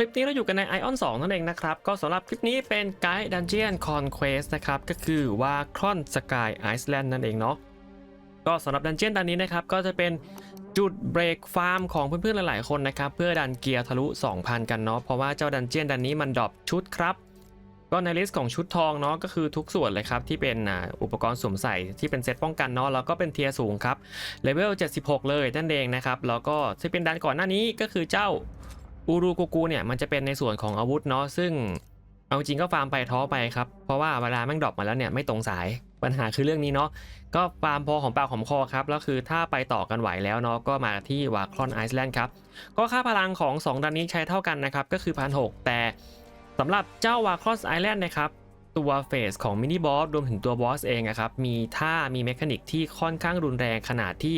ลิปนี้เราอยู่กันใน Ion 2 นั่นเองนะครับ ก็สำหรับคลิปนี้เป็นไกด์ Dungeon Conquest นะครับ ก็คือว่าครอนสกายไอซ์แลนด์นั่นเองเนาะก็สำหรับดันเจียนดันนี้นะครับ ก็จะเป็นจุดเบรกฟาร์มของเพื่อนๆ หลายๆ คนนะครับ เพื่อดันเกียร์ทะลุ 2,000 กันเนาะเพราะว่าเจ้าดันเจียนดันนี้มันดรอปชุดครับ ก็ในลิสต์ของชุดทองเนาะก็คือทุกส่วนเลยครับที่เป็นอุปกรณ์สวมใส่ที่เป็นเซตป้องกันเนาะแล้วก็เป็นเทียร์สูงครับเลเวล76 เลยนั่นเองนะครับแล้วก็ที่เป็นดันก่อนหน้านี้ก็คือเจ้า อูรูกูกูเนี่ยมันจะเป็นในส่วนของอาวุธเนาะซึ่งเอาจริงก็ฟาร์มไปท้อไปครับ เพราะว่าเวลาแม่งดรอปมาแล้วเนี่ยไม่ตรงสายปัญหาคือเรื่องนี้เนาะก็ฟาร์มพอของปากของคอครับแล้วคือถ้าไปต่อกันไหวแล้วเนาะก็มาที่วาคลอนไอซ์แลนด์ครับ ก็ค่าพลังของ 2ดันนี้ใช้เท่ากันนะครับ ก็คือพันหแต่สำหรับเจ้าวาคลอนไอซ์แลนด์นะครับตัวเฟสของมินิบอสรวมถึงตัวบอสเองอะครับมีท่ามีเมคานิกที่ค่อนข้างรุนแรงขนาดที่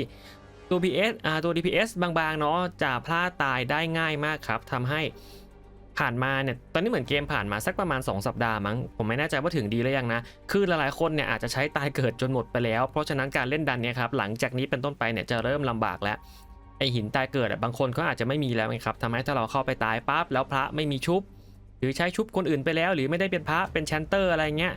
ตัว PS อ่าตัว DPS บางๆเนาะจะพลาดตายได้ง่ายมากครับทำให้ผ่านมาเนี่ยตอนนี้เหมือนเกมผ่านมาสักประมาณ 2 สัปดาห์มั้งผมไม่แน่ใจว่าถึงดีหรือยังนะ คือหลายๆคนเนี่ยอาจจะใช้ตายเกิดจนหมดไปแล้ว เพราะฉะนั้นการเล่นดันเนี่ยครับหลังจากนี้เป็นต้นไปเนี่ยจะเริ่มลำบากแล้วไอหินตายเกิดบางคนก็อาจจะไม่มีแล้วไงครับทำให้ถ้าเราเข้าไปตายปั๊บแล้วพระไม่มีชุบ หรือใช้ชุบคนอื่นไปแล้ว หรือไม่ได้เป็นพระเป็นแชนเตอร์อะไรเงี้ย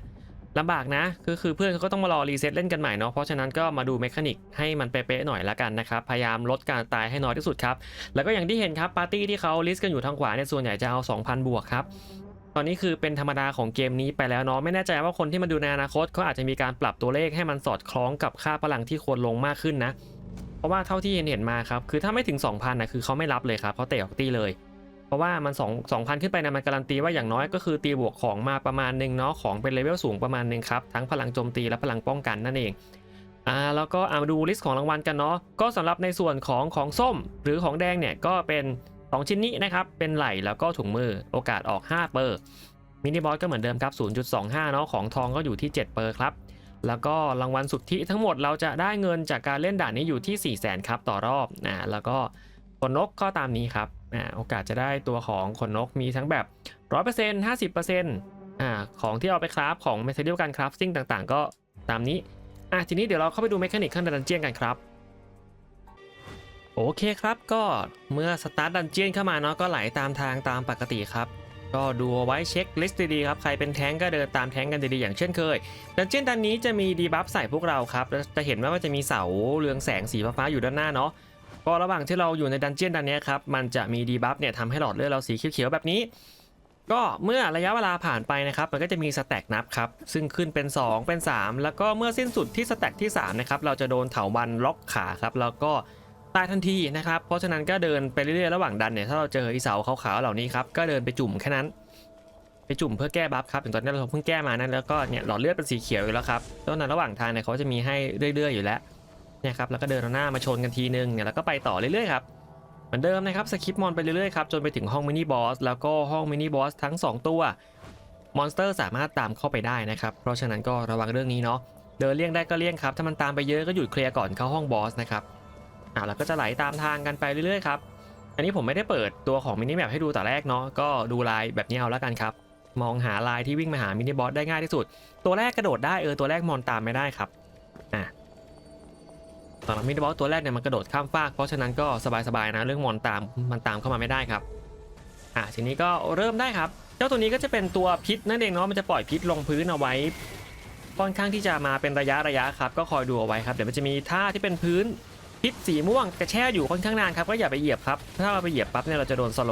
ลำบากนะคือคือเพื่อนเขาก็ต้องมารอรีเซ็ตเล่นกันใหม่เนาะเพราะฉะนั้นก็มาดูเมคานิกให้มันเป๊ะๆหน่อยละกันนะครับ พยายามลดการตายให้น้อยที่สุดครับ แล้วก็อย่างที่เห็นครับปาร์ตี้ที่เขาลิสต์กันอยู่ทางขวาเนี่ยส่วนใหญ่จะเอา 2,000 บวกครับตอนนี้คือเป็นธรรมดาของเกมนี้ไปแล้วเนาะไม่แน่ใจว่าคนที่มาดูในอนาคตเขาอาจจะมีการปรับตัวเลขให้มันสอดคล้องกับค่าพลังที่ควรลงมากขึ้นนะ เพราะว่าเท่าที่เห็นเห็นมาครับคือถ้าไม่ถึง 2,000นะคือเขาไม่รับเลยครับเขาเตะออกตีเลย เพราะว่ามัน2 2,000 ขึ้นไปนะมันการันตีว่าอย่างน้อยก็คือตีบวกของมาประมาณหนึ่งเนาะของเป็นเลเวลสูงประมาณหนึ่งครับทั้งพลังโจมตีและพลังป้องกันนั่นเองอ่าแล้วก็เอามาดูลิสต์ของรางวัลกันเนาะก็สำหรับในส่วนของของส้มหรือของแดงเนี่ยก็เป็น 2 ชิ้นนี้นะครับเป็นไหล่แล้วก็ถุงมือโอกาสออก 5 เปอร์มินิบอสก็เหมือนเดิมครับ 0.25 เนาะของทองก็อยู่ที่ 7 เปอร์ครับแล้วก็รางวัลสุทธิทั้งหมดเราจะได้เงินจากการเล่นด่านนี้อยู่ที่ 4 0 0 0 0 0 ครับต่อรอบนะแล้วก็ นนกก็ตามนี้ครับอ่าโอกาสจะได้ตัวของขนนกมีทั้งแบบ 100% 50%อ่าของที่เอาไปคราฟของ Material การคราฟซิ่งต่างๆ ก็ตามนี้อะทีนี้เดี๋ยวเราเข้าไปดูเมคานิกข้างในดันเจียนกันครับโอเคครับก็เมื่อสตาร์ทดันเจียนเข้ามาเนาะก็ไหลตามทางตามปกติครับก็ดูเอาไว้เช็คลิสต์ดีๆครับ ใครเป็นแท้งก็เดินตามแท้งกันดีๆ อย่างเช่นเคย ดันเจียนดันนี้จะมีดีบัฟใส่พวกเราครับ จะเห็นว่ามันจะมีเสาเรืองแสงสีฟ้าอยู่ด้านหน้าเนาะ ก็ระหว่างที่เราอยู่ในดันเจียนดันเนี้ยครับ มันจะมีดีบัฟเนี่ยทำให้หลอดเลือดเราสีเขียวๆแบบนี้ ก็เมื่อระยะเวลาผ่านไปนะครับ มันก็จะมีสแต็กนับครับ ซึ่งขึ้นเป็น 2 เป็น 3 แล้วก็เมื่อสิ้นสุดที่สแต็กที่3นะครับ เราจะโดนเถาวันล็อกขาครับ แล้วก็ตายทันทีนะครับ เพราะฉะนั้นก็เดินไปเรื่อยๆ ระหว่างดันเนี่ย ถ้าเราเจออีเสาขาวๆเหล่านี้ครับ ก็เดินไปจุ่มแค่นั้น ไปจุ่มเพื่อแก้บัฟครับอย่างตอนนี้เราเพิ่งแก้มานั่นแล้วก็เนี่ยหลอดเลือดเป็นสีเขียวอยู่แล้วครับแล้วในระหว่างทางเนี่ยเขาจะมีให้เรื่อย ๆ อยู่แล้ว เนี่ยครับแล้วก็เดินเอาหน้ามาชนกันทีนึงเนี่ยแล้วก็ไปต่อเรื่อยๆครับเหมือนเดิมนะครับสคิปมอนไปเรื่อยๆครับจนไปถึงห้องมินิบอสแล้วก็ห้องมินิบอสทั้ง 2 ตัวมอนสเตอร์สามารถตามเข้าไปได้นะครับเพราะฉะนั้นก็ระวังเรื่องนี้เนาะเดินเลี่ยงได้ก็เลี่ยงครับถ้ามันตามไปเยอะก็หยุดเคลียร์ก่อนเข้าห้องบอสนะครับอ่าแล้วก็จะไหลตามทางกันไปเรื่อยๆครับอันนี้ผมไม่ได้เปิดตัวของมินิแมปให้ดูแต่แรกเนาะก็ดูลายแบบนี้เอาแล้วกันครับมองหาลายที่วิ่งมาหามินิบอสได้ง่ายที่สุด ตัวแรกกระโดดได้เออตัวแรกมอนตามไม่ได้ครับ มิดบอสตัวแรกเนี่ยมันกระโดดข้ามฟาก เพราะฉะนั้นก็สบายๆนะเรื่องมอนตามมันตามเข้ามาไม่ได้ครับอะทีนี้ก็เริ่มได้ครับ เจ้าตัวนี้ก็จะเป็นตัวพิษนั่นเองเนาะมันจะปล่อยพิษลงพื้นเอาไว้ค่อนข้างที่จะมาเป็นระยะระยะครับ ก็คอยดูเอาไว้ครับเดี๋ยวมันจะมีท่าที่เป็นพื้นพิษสีม่วงกระแช่อยู่ค่อนข้างนานครับก็อย่าไปเหยียบครับ ถ้าเราไปเหยียบปั๊บเนี่ยเราจะโดนสโล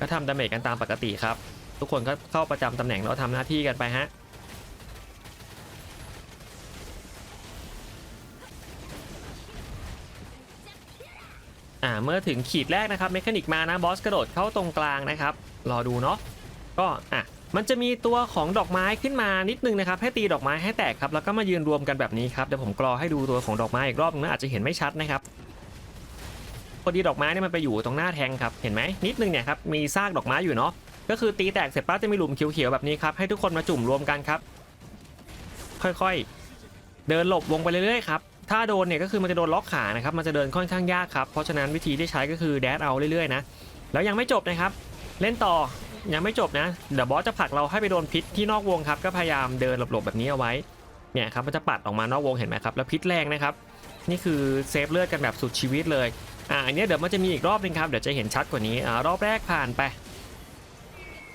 ก็ทำดาเมจกันตามปกติครับ ทุกคนก็เข้าประจำตำแหน่งแล้วทำหน้าที่กันไปฮะ อ่าเมื่อถึงขีดแรกนะครับเมคานิกมานะบอสกระโดดเข้าตรงกลางนะครับรอดูเนาะก็อะมันจะมีตัวของดอกไม้ขึ้นมานิดนึงนะครับให้ตีดอกไม้ให้แตกครับแล้วก็มายืนรวมกันแบบนี้ครับเดี๋ยวผมกรอให้ดูตัวของดอกไม้อีกรอบนึงนะอาจจะเห็นไม่ชัดนะครับพอดีดอกไม้เนี่ยมันไปอยู่ตรงหน้าแทงครับเห็นไหมนิดนึงเนี่ยครับมีซากดอกไม้อยู่เนาะก็คือตีแตกเสร็จปั๊บจะมีหลุมเขียวๆแบบนี้ครับให้ทุกคนมาจุ่มรวมกันครับ ค่อยๆ เดินหลบวงไปเรื่อยๆครับ ถ้าโดนเนี่ยก็คือมันจะโดนล็อกขานะครับ มันจะเดินค่อนข้างยากครับ เพราะฉะนั้นวิธีที่ใช้ก็คือแดดเอาเรื่อยๆนะ แล้วยังไม่จบนะครับ เล่นต่อ ยังไม่จบนะ เดี๋ยวบอสจะผลักเราให้ไปโดนพิษที่นอกวงครับ ก็พยายามเดินหลบๆแบบนี้เอาไว้ เนี่ยครับ มันจะปัดออกมานอกวงเห็นไหมครับ แล้วพิษแรงนะครับ นี่คือเซฟเลือดกันแบบสุดชีวิตเลย อ่าอันนี้เดี๋ยวมันจะมีอีกรอบหนึงครับ เดี๋ยวจะเห็นชัดกว่านี้ อ่า รอบแรกผ่านไป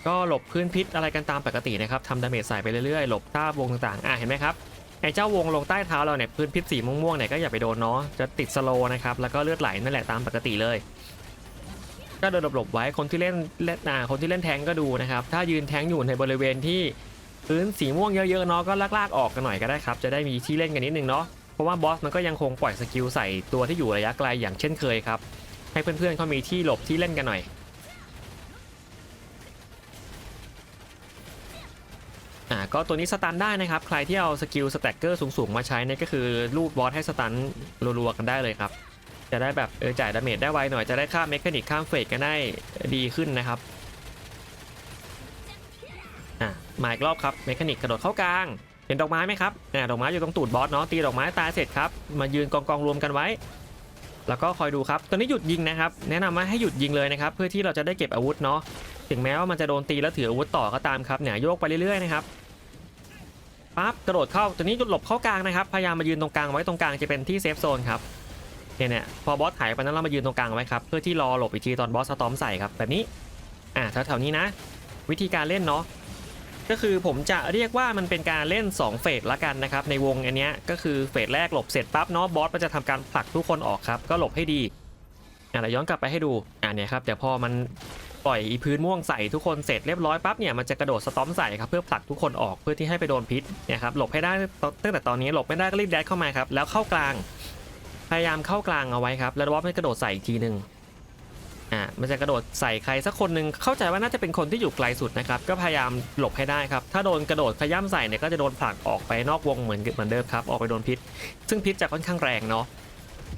ก็หลบพื้นพิษอะไรกันตามปกตินะครับทำดาเมจใส่ไปเรื่อยๆ หลบท่าวงต่างๆ อ่าเห็นไหมครับ ไอ้เจ้าวงลงใต้เท้าเราเนี่ยพื้นพิษสีม่วงๆเนี่ยก็อย่าไปโดนเนาะจะติดสโลนะครับแล้วก็เลือดไหลนั่นแหละตามปกติเลย ก็เดินหลบๆไว้คนที่เล่นเล่นอ่าคนที่เล่นแทงก็ดูนะครับถ้ายืนแทงอยู่ในบริเวณที่พื้นสีม่วงเยอะๆเนาะก็ลากๆออกกันหน่อยก็ได้ครับจะได้มีที่เล่นกันนิดนึงเนาะเพราะว่าบอสมันก็ยังคงปล่อยสกิลใส่ตัวที่อยู่ระยะไกลอย่างเช่นเคยครับให้เพื่อนๆเขามีที่หลบที่เล่นกันหน่อย อ่าก็ตัวนี้สตันได้นะครับ ใครที่เอาสกิลสแต็กเกอร์สูงๆ มาใช้เนี่ยก็คือลูดบอสให้สตันรัวๆกันได้เลยครับ จะได้แบบเออจ่ายดาเมจได้ไวหน่อยจะได้ข้ามเมคานิกข้ามเฟสกันได้ดีขึ้นนะครับอะมาอีกรอบครับเมคานิกกระโดดเข้ากลาง เห็นดอกไม้ไหมครับอ่าดอกไม้อยู่ตรงตูดบอสเนาะตีดอกไม้ตายเสร็จครับมายืนกองกองๆรวมกันไว้ แล้วก็คอยดูครับตอนนี้หยุดยิงนะครับ แนะนำว่าให้หยุดยิงเลยนะครับ เพื่อที่เราจะได้เก็บอาวุธเนาะ ถึงแม้ว่ามันจะโดนตีแล้วถืออาวุธต่อก็ตามครับเนี่ยโยกไปเรื่อยๆนะครับปั๊บกระโดดเข้าตัวนี้หลบเข้ากลางนะครับพยายามมายืนตรงกลางไว้ตรงกลางจะเป็นที่เซฟโซนครับเนี่ยเนี่ยพอบอสหายไปนั้นเรามายืนตรงกลางไว้ครับเพื่อที่รอหลบอีกทีตอนบอสสตอมใส่ครับแบบนี้อ่าแถวๆนี้นะ วิธีการเล่นเนาะก็คือผมจะเรียกว่ามันเป็นการเล่น 2 เฟสละกันนะครับในวงอันเนี้ยก็คือเฟสแรกหลบเสร็จปั๊บเนาะบอสมันจะทำการผลักทุกคนออกครับก็หลบให้ดีอะเราย้อนกลับไปให้ดูอ่าเนี่ยครับแต่พอมัน ปล่อยอีพื้นม่วงใส่ทุกคนเสร็จเรียบร้อยปั๊บเนี่ยมันจะกระโดดสตอมใส่ครับเพื่อผลักทุกคนออกเพื่อที่ให้ไปโดนพิษเนี่ยครับหลบให้ได้ตั้งแต่ตอนนี้หลบไม่ได้ก็รีบแดดเข้ามาครับแล้วเข้ากลาง พยายามเข้ากลางเอาไว้ครับแล้วบอสมันกระโดดใส่อีกทีหนึ่งอ่ามันจะกระโดดใส่ใครสักคนหนึ่งเข้าใจว่าน่าจะเป็นคนที่อยู่ไกลสุดนะครับก็พยายามหลบให้ได้ครับถ้าโดนกระโดดขย้ำใส่เนี่ยก็จะโดนผลักออกไปนอกวงเหมือนเหมือนเดิมครับออกไปโดนพิษ ซึ่งพิษจะค่อนข้างแรงเนาะ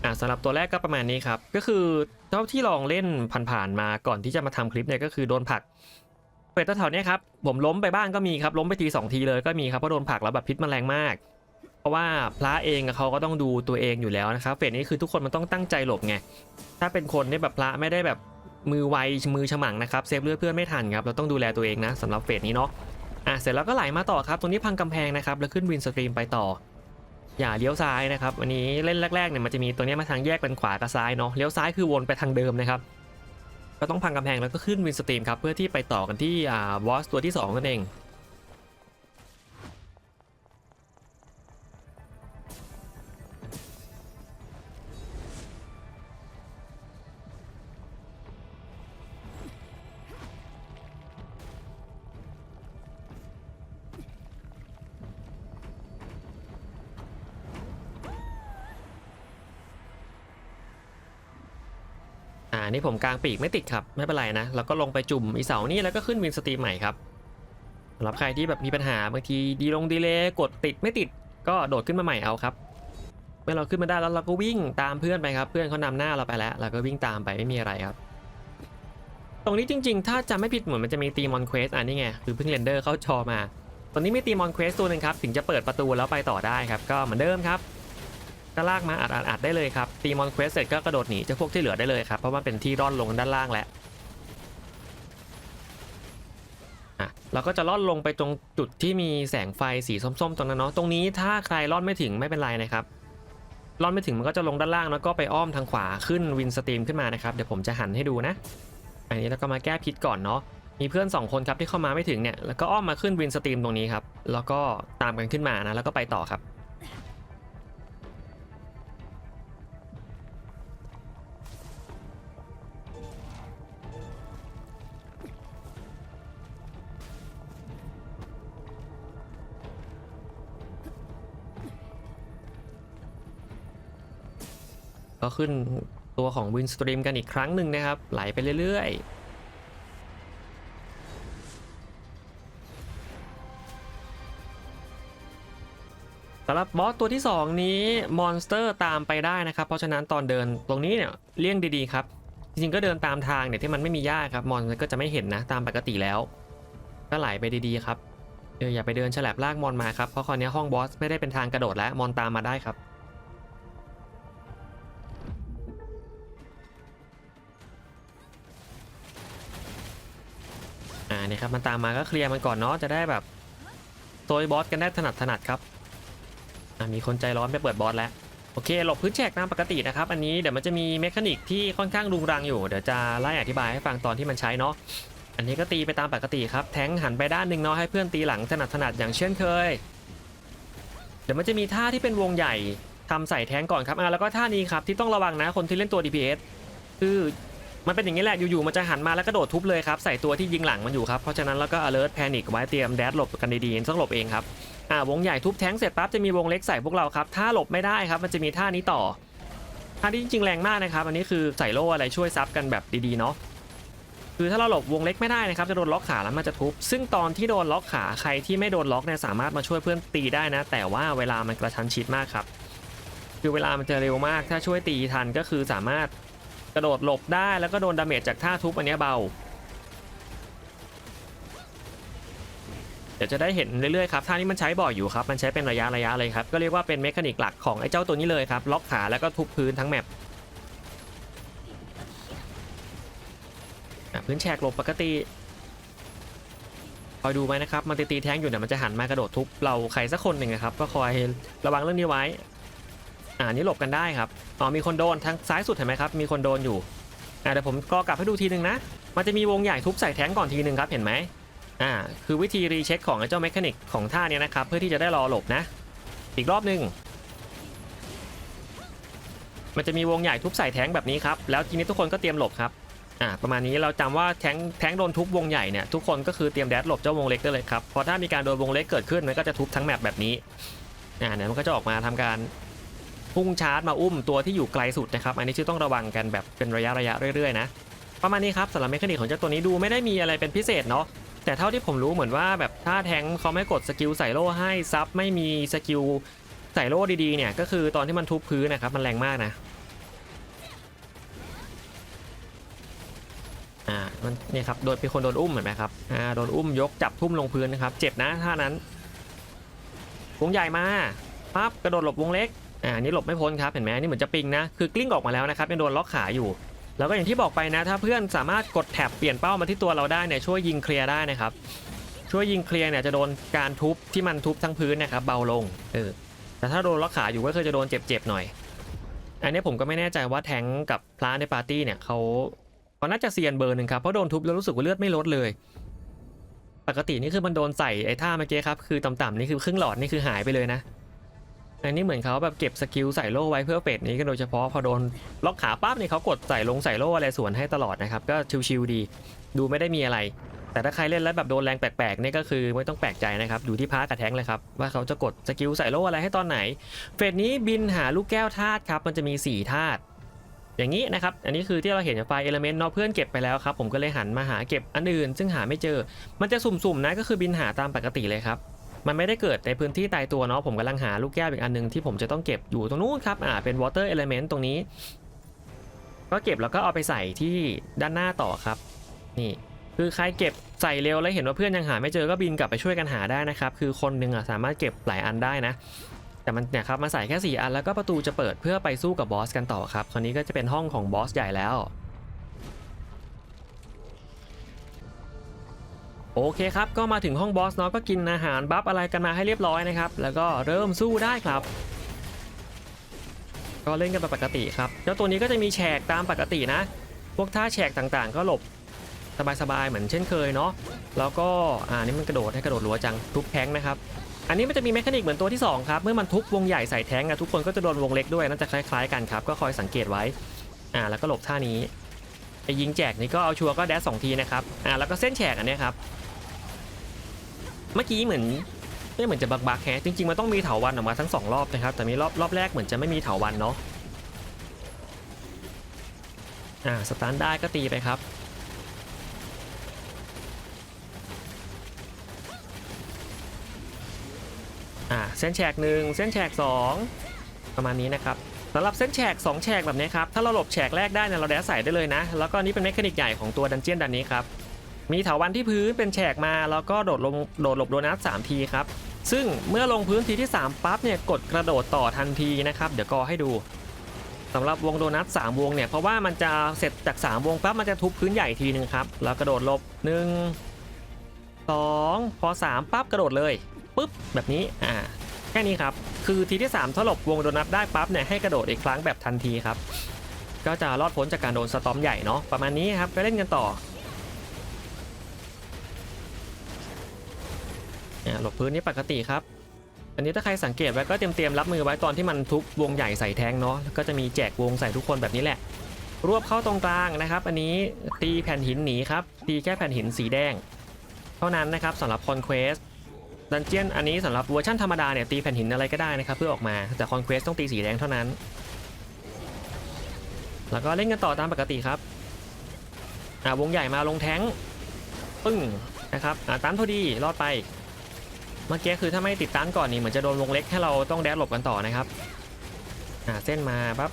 อ่าสำหรับตัวแรกก็ประมาณนี้ครับ ก็คือเท่าที่ลองเล่นผ่านๆมาก่อนที่จะมาทำคลิปเนี่ยก็คือโดนผลักเป็ดแถวเนี้ยครับผมล้มไปบ้างก็มีครับล้มไปทีสองทีเลยก็มีครับเพราะโดนผลักแล้วแบบพิษมันแรงมาก เพราะว่าพระเองเขาก็ต้องดูตัวเองอยู่แล้วนะครับเฟสนี้คือทุกคนมันต้องตั้งใจหลบไงถ้าเป็นคนเนี่ยแบบพระไม่ได้แบบมือไวมือฉมังนะครับเซฟเลือดเพื่อนไม่ทันครับเราต้องดูแลตัวเองนะสำหรับเฟสนี้เนาะอะเสร็จแล้วก็ไหลมาต่อครับตรงนี้พังกำแพงนะครับแล้วขึ้นวินสตรีมไปต่อ อย่าเลี้ยวซ้ายนะครับวันนี้เล่นแรกๆเนี่ยมันจะมีตัวนี้มาทางแยกเป็นขวากับซ้ายเนาะเลี้ยวซ้ายคือวนไปทางเดิมนะครับก็ต้องพังกำแพงแล้วก็ขึ้นวินสตรีมครับเพื่อที่ไปต่อกันที่อ่าบอสตัวที่สองนั่นเอง นี่ผมกลางปีกไม่ติดครับ ไม่เป็นไรนะ แล้วก็ลงไปจุ่มอีเสานี่แล้วก็ขึ้นวินสตรีมใหม่ครับสำหรับใครที่แบบมีปัญหาบางทีดีลงดีเลย์กดติดไม่ติดก็โดดขึ้นมาใหม่เอาครับ เมื่อเราขึ้นมาได้แล้วเราก็วิ่งตามเพื่อนไปครับ เพื่อนเขานำหน้าเราไปแล้วเราก็วิ่งตามไปไม่มีอะไรครับ ตรงนี้จริง ๆ ถ้าจำไม่ผิดเหมือนมันจะมีตีมอนเควสอันนี้ไงคือเพิ่งเรนเดอร์เข้าจอมาตอนนี้มีตีมอนเควสตัวหนึ่งครับถึงจะเปิดประตูแล้วไปต่อได้ครับ ก็เหมือนเดิมครับ ก็ลากมาอัดอัดอัดได้เลยครับตีมอนเควสเสร็จก็กระโดดหนีเจะพวกที่เหลือได้เลยครับเพราะว่าเป็นที่ร่อนลงด้านล่างแล้วอะเราก็จะล่อนลงไปตรงจุดที่มีแสงไฟสีส้มๆตรงนั้นเนาะตรงนี้ถ้าใครล่อนไม่ถึงไม่เป็นไรนะครับล่อนไม่ถึงมันก็จะลงด้านล่างแล้วก็ไปอ้อมทางขวาขึ้นวินสตรีมขึ้นมานะครับเดี๋ยวผมจะหันให้ดูนะ อันนี้เราก็มาแก้พิษก่อนเนาะมีเพื่อน 2 คนครับที่เข้ามาไม่ถึงเนี่ยแล้วก็อ้อมมาขึ้นวินสตรีมตรงนี้ครับแล้วก็ตามกันขึ้นมานะแล้วก็ไปต่อครับ ก็ขึ้นตัวของวินสตรีมกันอีกครั้งหนึ่งนะครับ ไหลไปเรื่อยๆสำหรับบอสตัวที่ 2 นี้มอนสเตอร์ตามไปได้นะครับ เพราะฉะนั้นตอนเดินตรงนี้เนี่ยเลี่ยงดีๆครับ จริงๆก็เดินตามทางเนี่ยที่มันไม่มีหญ้าครับ มอนก็จะไม่เห็นนะตามปกติแล้วก็ไหลไปดีๆครับเอออย่าไปเดินฉลับลากมอนมาครับ เพราะคราวนี้ห้องบอสไม่ได้เป็นทางกระโดดแล้ว มอนตามมาได้ครับ นี่ยครับมันตามมาก็เคลียร์มันก่อนเนาะจะได้แบบโซยบอสกันได้ถนัดถนัดครับอ่ามีคนใจร้อนไปเปิดบอสแล้วโอเคหลบพื้นแฉกตามปกตินะครับ อันนี้เดี๋ยวมันจะมีเมคานิกที่ค่อนข้างรุงรังอยู่ เดี๋ยวจะไล่อธิบายให้ฟังตอนที่มันใช้เนาะอันนี้ก็ตีไปตามปกติครับ แทงหันไปด้านหนึ่งเนาะให้เพื่อนตีหลังถนัดถนัดอย่างเช่นเคย เดี๋ยวมันจะมีท่าที่เป็นวงใหญ่ทำใส่แทงก่อนครับอะแล้วก็ท่านี้ครับที่ต้องระวังนะคนที่เล่นตัว DPS คือ มันเป็นอย่างนี้แหละอยู่ๆมันจะหันมาแล้วกระโดดทุบเลยครับใส่ตัวที่ยิงหลังมันอยู่ครับเพราะฉะนั้นแล้วก็ alert panic ไว้เตรียมแดดหลบกันดีๆต้องหลบเองครับอ่าวงใหญ่ทุบแทงเสร็จปั๊บจะมีวงเล็กใส่พวกเราครับถ้าหลบไม่ได้ครับมันจะมีท่านี้ต่อท่าที่จริงๆแรงมากนะครับอันนี้คือใส่โล่อะไรช่วยซับกันแบบดีๆเนาะคือถ้าเราหลบวงเล็กไม่ได้นะครับจะโดนล็อกขาแล้วมันจะทุบ ซึ่งตอนที่โดนล็อกขาใครที่ไม่โดนล็อกเนี่ยสามารถมาช่วยเพื่อนตีได้นะ แต่ว่าเวลามันกระชั้นชิดมากครับ คือเวลามันจะเร็วมาก ถ้าช่วยตีทันก็คือสามารถ กระโดดหลบได้แล้วก็โดนดาเมจจากท่าทุบอันนี้เบา เดี๋ยวจะได้เห็นเรื่อยๆครับท่านี้มันใช้บ่อยอยู่ครับ มันใช้เป็นระยะระยะเลยครับ ก็เรียกว่าเป็นเมคานิกหลักของไอ้เจ้าตัวนี้เลยครับ ล็อกขาแล้วก็ทุบพื้นทั้งแมปพื้นแฉกหลบปกติคอยดูไว้นะครับมันตีตีแท้งอยู่เนี่ยมันจะหันมากระโดดทุบเราใครสักคนหนึ่งนะครับ ก็คอยระวังเรื่องนี้ไว้ อ่านี่หลบกันได้ครับอ๋อมีคนโดนทางซ้ายสุดเห็นไหมครับมีคนโดนอยู่อ่าเดี๋ยวผมกรอกลับให้ดูทีนึงนะ มันจะมีวงใหญ่ทุบใส่แท้งก่อนทีนึงครับเห็นไหมอ่าคือวิธีรีเช็คของไอ้เจ้าเมคานิกของท่าเนี้ยนะครับเพื่อที่จะได้รอหลบนะ อีกรอบหนึ่งมันจะมีวงใหญ่ทุบใส่แท้งแบบนี้ครับแล้วทีนี้ทุกคนก็เตรียมหลบครับอ่าประมาณนี้เราจำว่าแท้งแท้งโดนทุบวงใหญ่เนี่ยทุกคนก็คือเตรียมแดดหลบเจ้าวงเล็กได้เลยครับพราะถ้ามีการโดนวงเล็กเกิดขึ้นมันก็จะทุบทั้งแมปแบบนี้อ่าเนี่ยมันก็จะออกมาทำการ พุ่งชาร์จมาอุ้มตัวที่อยู่ไกลสุดนะครับ อันนี้ชื่อต้องระวังกันแบบเป็นระยะระยะเรื่อยๆนะ ประมาณนี้ครับสำหรับเมคานิกของเจ้าตัวนี้ดูไม่ได้มีอะไรเป็นพิเศษเนาะ แต่เท่าที่ผมรู้เหมือนว่าแบบถ้าแทงเขาไม่กดสกิลใส่โล่ให้ซับไม่มีสกิลใส่โล่ดีๆเนี่ยก็คือตอนที่มันทุบพื้นนะครับมันแรงมากนะ อ่ามันนี่ครับโดนเป็นคนโดนอุ้มเห็นไหมครับ อ่าโดนอุ้มยกจับทุ่มลงพื้นนะครับ เจ็บนะท่านั้นวงใหญ่มาปั๊บกระโดดหลบวงเล็ก อ่านี่หลบไม่พ้นครับเห็นไหมนี่เหมือนจะปิงนะคือกลิ้งออกมาแล้วนะครับยังโดนล็อกขาอยู่ แล้วก็อย่างที่บอกไปนะ ถ้าเพื่อนสามารถกดแท็บเปลี่ยนเป้ามาที่ตัวเราได้เนี่ยช่วยยิงเคลียร์ได้นะครับช่วยยิงเคลียร์เนี่ยจะโดนการทุบที่มันทุบทั้งพื้นนะครับเบาลงเออแต่ถ้าโดนล็อกขาอยู่ก็คือจะโดนเจ็บๆหน่อย อันนี้ผมก็ไม่แน่ใจว่าแทงกับพระในปาร์ตี้เนี่ยเขาเขาน่าจะเซียนเบอร์หนึ่งครับเพราะโดนทุบแล้วรู้สึกว่าเลือดไม่ลดเลยปกตินี่คือมันโดนใส่ไอ้ท่าเมื่อกี้ครับคือต่ำๆนี่คือครึ่งหลอดนี่คือหายไปเลยนะ อันนี้เหมือนเขาแบบเก็บสกิลใส่โล่ไว้เพื่อเฟสนี้กันโดยเฉพาะพอโดนล็อกขาปั๊บเนี่ยเขากดใส่ลงใส่โล่อะไรสวนให้ตลอดนะครับก็ชิวๆดี ดูไม่ได้มีอะไร แต่ถ้าใครเล่นแล้วแบบโดนแรงแปลกๆนี่ก็คือไม่ต้องแปลกใจนะครับอยู่ที่พาร์กับแท้งเลยครับว่าเขาจะกดสกิลใส่โล่อะไรให้ตอนไหน เฟสนี้บินหาลูกแก้วธาตุครับมันจะมี4ธาตุอย่างนี้นะครับ อันนี้คือที่เราเห็นจากไฟล์เอลเมนต์เนาะเพื่อนเก็บไปแล้วครับ ผมก็เลยหันมาหาเก็บอันอื่น ซึ่งหาไม่เจอ มันจะสุ่มๆนะก็คือบินหาตามปกติเลยครับ มันไม่ได้เกิดในพื้นที่ตายตัวเนาะผมกำลังหาลูกแก้วอีกอันหนึงที่ผมจะต้องเก็บอยู่ตรงนู้นครับอ่าเป็น water element ตรงนี้ ก็เก็บแล้วก็เอาไปใส่ที่ด้านหน้าต่อครับ นี่ คือใครเก็บใส่เร็วแล้วเห็นว่าเพื่อนยังหาไม่เจอก็บินกลับไปช่วยกันหาได้นะครับคือคนหนึ่งอะสามารถเก็บหลายอันได้นะแต่มันเนี่ยครับมาใส่แค่ 4 อันแล้วก็ประตูจะเปิดเพื่อไปสู้กับบอสกันต่อครับ คราวนี้ก็จะเป็นห้องของบอสใหญ่แล้ว โอเคครับ ก็มาถึงห้องบอสเนาะก็กินอาหารบัฟอะไรกันมาให้เรียบร้อยนะครับ แล้วก็เริ่มสู้ได้ครับ ก็เล่นกันปกติครับเจ้าตัวนี้ก็จะมีแฉกตามปกตินะ พวกท่าแฉกต่างๆ ก็หลบสบายๆเหมือนเช่นเคยเนาะแล้วก็อ่านี่มันกระโดดให้กระโดดรัวจังทุบแทงนะครับอันนี้มันจะมีเมคานิกเหมือนตัวที่2ครับเมื่อมันทุบวงใหญ่ใส่แท้งอะทุกคนก็จะโดนวงเล็กด้วยน่าจะคล้ายๆกันครับก็คอยสังเกตไว้อ่าแล้วก็หลบท่านี้ไอ้ยิงแจกนี่ก็เอาชัวร์ก็แดสสองทีนะครับอ่าแล้วก็เส้นแฉกอันนี้ครับ เมื่อกี้เหมือนไม่เหมือนจะบักบักแฮะจริงๆมันต้องมีเถาวันออกมาทั้งสองรอบนะครับ แต่มีรอบรอบแรกเหมือนจะไม่มีเถาวันเนาะอ่าสตาร์ทได้ก็ตีไปครับ อ่าเส้นแฉกหนึ่งเส้นแฉกสองประมาณนี้นะครับสำหรับเส้นแฉก2แฉกแบบนี้ครับ ถ้าเราหลบแฉกแรกได้เนี่ยเราแดสใส่ได้เลยนะ แล้วก็นี่เป็นเมคานิกใหญ่ของตัวดันเจียนดันนี้ครับ มีเถาวันที่พื้นเป็นแฉกมาแล้วก็โดดลงโดดหลบโดนัท3ทีครับ ซึ่งเมื่อลงพื้นทีที่ 3 ปั๊บเนี่ยกดกระโดดต่อทันทีนะครับเดี๋ยวกอให้ดูสำหรับวงโดนัท3วงเนี่ยเพราะว่ามันจะเสร็จจาก 3 วงปั๊บมันจะทุบพื้นใหญ่ทีนึงครับแล้วกระโดดหลบ 1 2 พอ 3 ปั๊บกระโดดเลยปุ๊บแบบนี้อ่าแค่นี้ครับคือทีที่3ถ้าหลบวงโดนัทได้ปั๊บเนี่ยให้กระโดดอีกครั้งแบบทันทีครับก็จะรอดพ้นจากการโดนสตอมใหญ่เนาะประมาณนี้ครับก็เล่นกันต่อ หลบพื้นนี่ปกติครับ อันนี้ถ้าใครสังเกตไว้ก็เตรียมๆรับมือไว้ตอนที่มันทุบวงใหญ่ใส่แทงเนาะแล้วก็จะมีแจกวงใส่ทุกคนแบบนี้แหละ รวบเข้าตรงกลางนะครับ อันนี้ตีแผ่นหินหนีครับตีแค่แผ่นหินสีแดง เท่านั้นนะครับสำหรับคอนเควสดันเจียนอันนี้สำหรับเวอร์ชันธรรมดาเนี่ยตีแผ่นหินอะไรก็ได้นะครับเพื่อออกมาแต่คอนเควสต้องตีสีแดงเท่านั้น แล้วก็เล่นกันต่อตามปกติครับอ่าวงใหญ่มาลงแท้งปึ้งนะครับอ่าตันพอดีรอดไป เมื่อกี้คือถ้าไม่ติดตันก่อนนี่เหมือนจะโดนวงเล็กให้เราต้องแดดหลบกันต่อนะครับอ่าเส้นมาปั๊บ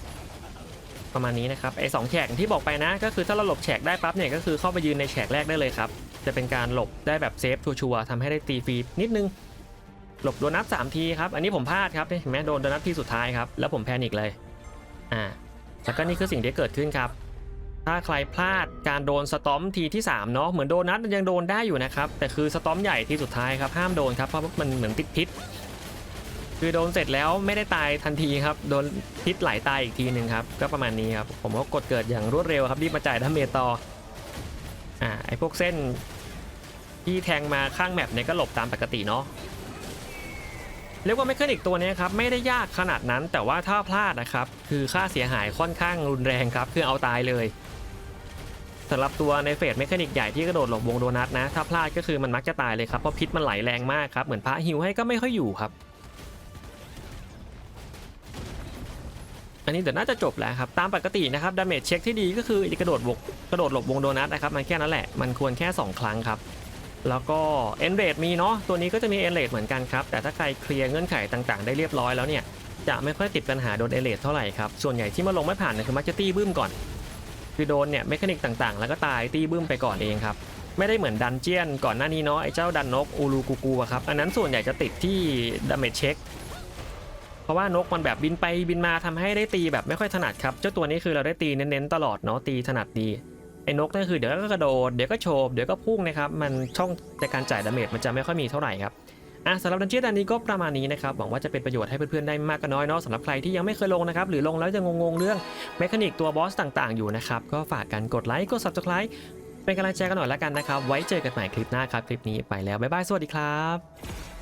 ประมาณนี้นะครับไอ้สองแฉกที่บอกไปนะ ก็คือถ้าเราหลบแฉกได้ปั๊บเนี่ยก็คือเข้าไปยืนในแฉกแรกได้เลยครับจะเป็นการหลบได้แบบเซฟชัวร์ทำให้ได้ตีฟรีนิดนึงหลบโดนัทสามทีครับ อันนี้ผมพลาดครับเห็นไหมโดนโดนัทที่สุดท้ายครับ แล้วผมแพนิกเลย อ่า แล้วก็นี่คือสิ่งที่เกิดขึ้นครับ ถ้าใครพลาดการโดนสตอมทีที่3เนาะเหมือนโดนัทมันยังโดนได้อยู่นะครับ แต่คือสตอมใหญ่ที่สุดท้ายครับห้ามโดนครับเพราะมันเหมือนติดพิษคือโดนเสร็จแล้วไม่ได้ตายทันทีครับโดนพิษไหลาตายอีกทีหนึ่งครับก็ประมาณนี้ครับผมก็กดเกิดอย่างรวดเร็วครับรีบมาจ่ายดาเมจต่ออ่าไอพวกเส้นที่แทงมาข้างแมปเนี่ยก็หลบตามปกติเนาะเรียกว่าไม่เคนิกตัวนี้ครับไม่ได้ยากขนาดนั้นแต่ว่าถ้าพลาดนะครับคือค่าเสียหายค่อนข้างรุนแรงครับคือเอาตายเลย สำหรับตัวในเฟสเมคานิกใหญ่ที่กระโดดหลบวงโดนัทนะ ถ้าพลาดก็คือมันมักจะตายเลยครับ เพราะพิษมันไหลแรงมากครับ เหมือนพระฮิวให้ก็ไม่ค่อยอยู่ครับ อันนี้เดี๋ยวน่าจะจบแล้วครับ ตามปกตินะครับดาเมจเช็คที่ดีก็คือกระโดดบกกระโดดหลบวงโดนัทนะครับ มันแค่นั้นแหละ มันควรแค่ 2 ครั้งครับ แล้วก็เอนเรดมีเนาะ ตัวนี้ก็จะมีเอนเรดเหมือนกันครับ แต่ถ้าใครเคลียร์เงื่อนไขต่างๆ ได้เรียบร้อยแล้วเนี่ย จะไม่ค่อยติดปัญหาโดนเอนเรดเท่าไหร่ครับ ส่วนใหญ่ที่มาลงไม่ผ่านเนี่ยคือมักจะตีบึ้มก่อน คือโดนเนี่ยเมคานิกต่างๆ แล้วก็ตายตีบึ้มไปก่อนเองครับไม่ได้เหมือนดันเจียนก่อนหน้านี้เนาะไอ้เจ้าดันนกอูรูกูกูอะครับอันนั้นส่วนใหญ่จะติดที่ดาเมจเช็คเพราะว่านกมันแบบบินไปบินมาทำให้ได้ตีแบบไม่ค่อยถนัดครับเจ้าตัวนี้คือเราได้ตีเน้นๆตลอดเนาะตีถนัดดีไอ้นกนั่นคือเดี๋ยวก็กระโดดเดี๋ยวก็โฉบเดี๋ยวก็พุ่งนะครับมันช่องในการจ่ายดาเมจมันจะไม่ค่อยมีเท่าไหร่ครับ อะสำหรับดันเจี้ยนอันนี้ก็ประมาณนี้นะครับหวังว่าจะเป็นประโยชน์ให้เพื่อนๆได้มากก็น้อยเนาะสำหรับใครที่ยังไม่เคยลงนะครับหรือลงแล้วจะงงๆเรื่องเมคานิกตัวบอสต่างๆอยู่นะครับก็ฝากกันกดไลค์กด subscribe เป็นกำลังใจกันหน่อยแล้วกันนะครับ ไว้เจอกันใหม่คลิปหน้าครับ คลิปนี้ไปแล้ว บ๊ายบาย สวัสดีครับ